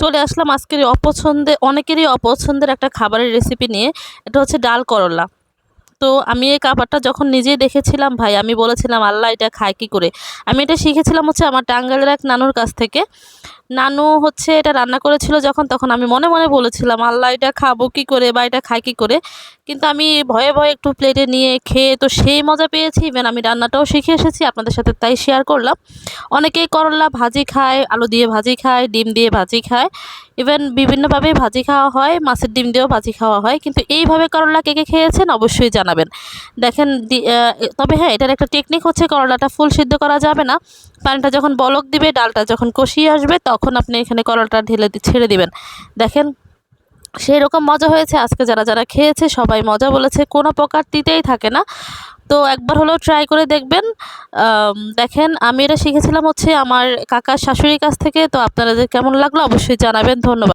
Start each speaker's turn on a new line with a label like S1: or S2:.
S1: চলে আসলাম আজকের অপছন্দে অনেকেরই অপছন্দের একটা খাবারের রেসিপি নিয়ে। এটা হচ্ছে ডাল করলা। তো আমি এই খাবারটা যখন নিজেই দেখেছিলাম, ভাই, আমি বলেছিলাম, আল্লাহ, এটা খায় কী করে? আমি এটা শিখেছিলাম হচ্ছে আমার টাঙ্গালের এক নানুর কাছ থেকে। নানু হচ্ছে এটা রান্না করেছিল যখন, তখন আমি মনে মনে বলেছিলাম, আল্লাহ, এটা খাব কী করে বা এটা খাই কী করে? কিন্তু আমি ভয়ে ভয়ে একটু প্লেটে নিয়ে খেয়ে তো সেই মজা পেয়েছি। ইভেন আমি রান্নাটাও শিখে এসেছি, আপনাদের সাথে তাই শেয়ার করলাম। অনেকেই করলা ভাজি খায়, আলু দিয়ে ভাজি খায়, ডিম দিয়ে ভাজি খায়। ইভেন বিভিন্নভাবেই ভাজি খাওয়া হয়, মাছের ডিম দিয়েও ভাজি খাওয়া হয়। কিন্তু এইভাবে করলা কে কে খেয়েছেন? অবশ্যই জানাবেন দেখেন তবে হ্যাঁ এটার একটা টেকনিক হচ্ছে করলাটা ফুল সিদ্ধ করা যাবে না। পানিটা যখন বলক দিবে, ডালটা যখন কষিয়ে আসবে, তখন আপনি এখানে করলাটা ঢেলে ছেড়ে দিবেন। দেখেন সেই রকম মজা হয়েছে। আজকে যারা যারা খেয়েছে, সবাই মজা বলেছে। কোনো প্রকার তিতেই থাকে না। তো একবার হলেও ট্রাই করে দেখবেন। দেখেন, আমি এটা শিখেছিলাম হচ্ছে আমার কাকার শাশুড়ির কাছ থেকে। তো আপনাদের কেমন লাগল অবশ্যই জানাবেন। ধন্যবাদ।